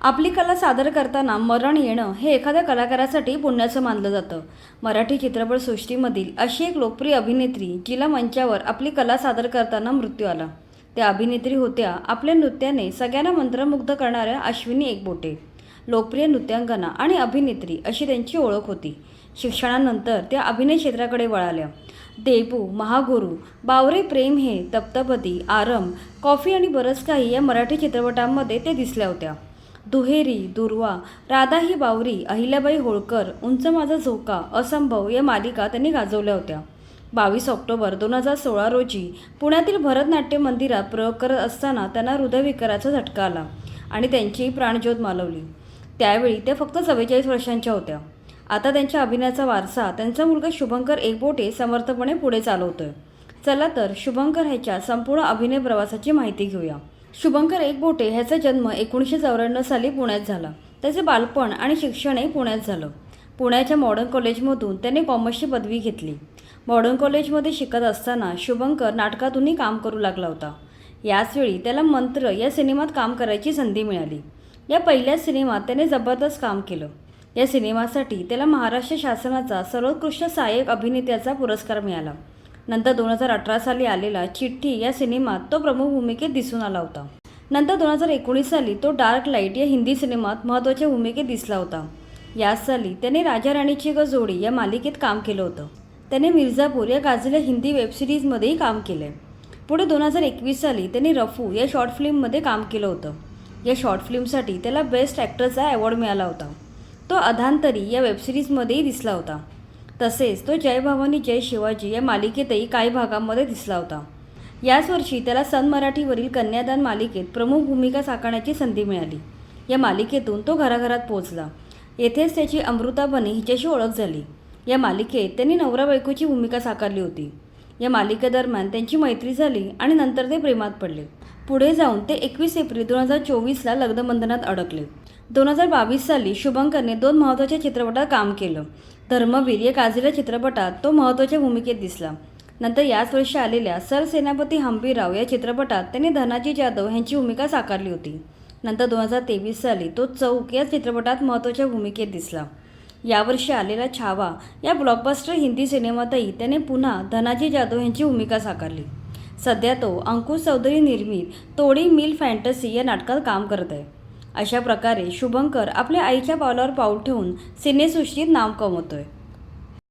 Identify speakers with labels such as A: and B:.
A: आपली कला सादर करताना मरण येणं हे एखाद्या कलाकारासाठी पुण्याचं मानलं जातं. मराठी चित्रपटसृष्टीमधील अशी एक लोकप्रिय अभिनेत्री जिला मंचावर आपली कला सादर करताना मृत्यू आला. त्या अभिनेत्री होत्या आपल्या नृत्याने सगळ्यांना मंत्रमुग्ध करणाऱ्या अश्विनी एकबोटे. लोकप्रिय नृत्यांगना आणि अभिनेत्री अशी त्यांची ओळख होती. शिक्षणानंतर त्या अभिनय क्षेत्राकडे वळाल्या. देबू महागुरू बावरे प्रेम हे तप्तपती आरम कॉफी आणि बरंच काही या मराठी चित्रपटांमध्ये ते दिसल्या होत्या. दुहेरी दुर्वा राधा ही बावरी अहिल्याबाई होळकर उंच माझा झोका असंभव या मालिका त्यांनी गाजवल्या होत्या. बावीस ऑक्टोबर दोन हजार सोळा रोजी पुण्यातील भरतनाट्य मंदिरात प्रयोग करत असताना त्यांना हृदयविकाराचा झटका आला आणि त्यांची प्राणज्योत मालवली. त्यावेळी त्या फक्त चव्वेचाळीस वर्षांच्या होत्या. आता त्यांच्या अभिनयाचा वारसा त्यांचा मुलगा शुभंकर एकबोटे समर्थपणे पुढे चालवतोय. चला तर शुभंकर ह्याच्या संपूर्ण अभिनय प्रवासाची माहिती घेऊया. शुभंकर एकबोटे ह्याचा जन्म एकोणीसशे चौऱ्याण्णव साली पुण्यात झाला. त्याचे बालपण आणि शिक्षणही पुण्यात झालं. पुण्याच्या मॉडर्न कॉलेजमधून त्याने कॉमर्सची पदवी घेतली. मॉडर्न कॉलेजमध्ये शिकत असताना शुभंकर नाटकातूनही काम करू लागला होता. याचवेळी त्याला मंत्र या सिनेमात काम करायची संधी मिळाली. या पहिल्याच सिनेमात त्याने जबरदस्त काम केलं. या सिनेमासाठी त्याला महाराष्ट्र शासनाचा सर्वोत्कृष्ट सहाय्यक अभिनेत्याचा पुरस्कार मिळाला. नंतर दोन हजार अठरा साली आलेला चिठ्ठी या सिनेमात तो प्रमुख भूमिकेत दिसून आला होता. नंतर दोन हजार एकोणीस साली तो डार्क लाइट या हिंदी सिनेमात महत्त्वाच्या भूमिकेत दिसला होता. याच साली त्याने राजा राणीची ग जोडी या मालिकेत काम केलं होतं. त्याने मिर्झापूर या गाजलेल्या हिंदी वेबसिरीजमध्येही काम केलं आहे पुढे दोन हजार एकवीस साली त्यांनी रफू या शॉर्ट फिल्ममध्ये काम केलं होतं. या शॉर्ट फिल्मसाठी त्याला बेस्ट ॲक्टरचा अवॉर्ड मिळाला होता. तो अधांतरी या वेबसिरीजमध्येही दिसला होता. तसेच तो जय भवानी जय शिवाजी या मालिकेतही काही भागांमध्ये दिसला होता. याच वर्षी त्याला सन मराठीवरील कन्यादान मालिकेत प्रमुख भूमिका साकारण्याची संधी मिळाली. या मालिकेतून तो घराघरात पोहोचला. येथेच त्याची अमृता बने हिच्याशी ओळख झाली. या मालिकेत त्यांनी नवरा बायकोची भूमिका साकारली होती. या मालिकेदरम्यान त्यांची मैत्री झाली आणि नंतर ते प्रेमात पडले. पुढे जाऊन ते एकवीस एप्रिल दोन हजार चोवीसला लग्नबंधनात अडकले. दोन हजार बावीस साली शुभंकरने दोन महत्त्वाच्या चित्रपटात काम केलं. धर्मवीर या गाजलेल्या चित्रपटात तो महत्त्वाच्या भूमिकेत दिसला. नंतर याच वर्षी आलेल्या सरसेनापती हंपीराव या चित्रपटात त्यांनी धनाजी जाधव यांची भूमिका साकारली होती. नंतर दोन हजार तेवीस साली तो चौक या चित्रपटात महत्त्वाच्या भूमिकेत दिसला. यावर्षी आलेला छावा या ब्लॉकबस्टर हिंदी सिनेमातही त्याने पुन्हा धनाजी जाधव यांची भूमिका साकारली. सध्या तो अंकुश चौधरी निर्मित तोडी मिल फॅन्टसी या नाटकात काम करत आहे. अशा प्रकारे शुभंकर आपल्या आईच्या पावलावर पाऊल ठेवून सिनेसृष्टीत नाव कमवतोय.